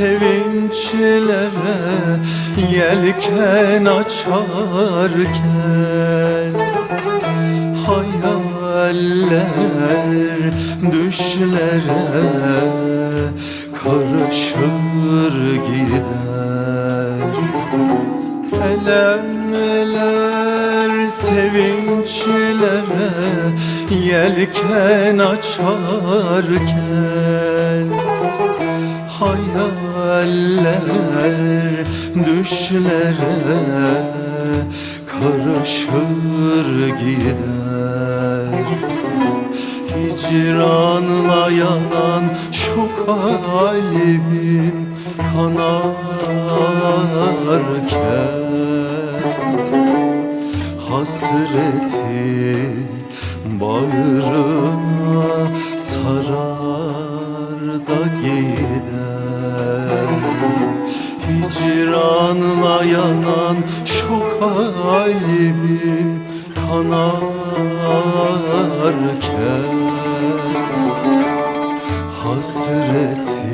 sevinçlere Yelken açarken Hayaller düşlere Karışır gider. Elemler sevinçlere Yelken açarken Hayaller düşlere Karışır gider. Hicranla yanan şu kalbim kanarken Hasreti bağrına sarar da gider Hicranla yanan şu kalbim kanarken Hasreti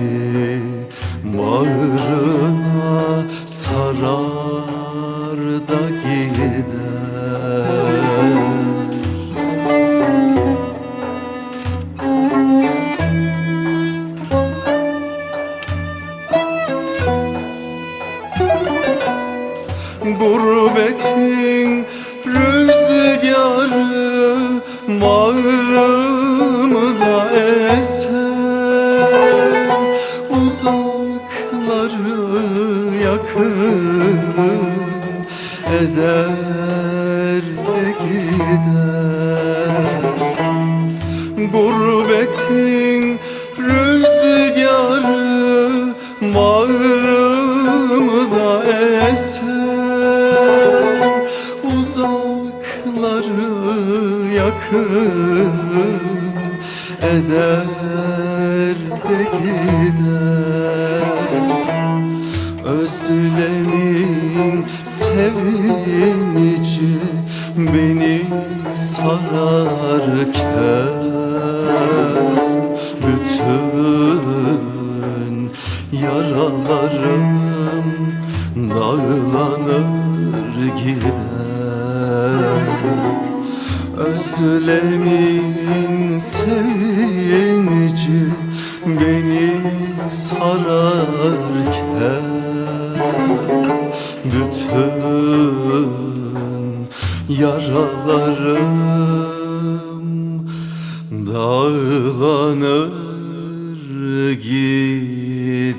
bağrına sarar Gurbetin rüzgarı bağrımı da eser. Uzakları yakın eder de gider. Gurbetin rüzgarı bağrımı da eser yakın eder de gider. Özlemin sevinci beni sararken Bütün yaralarım dağlanır gider Özlemin sevinci beni sararken Bütün yaralarım dağlanır gider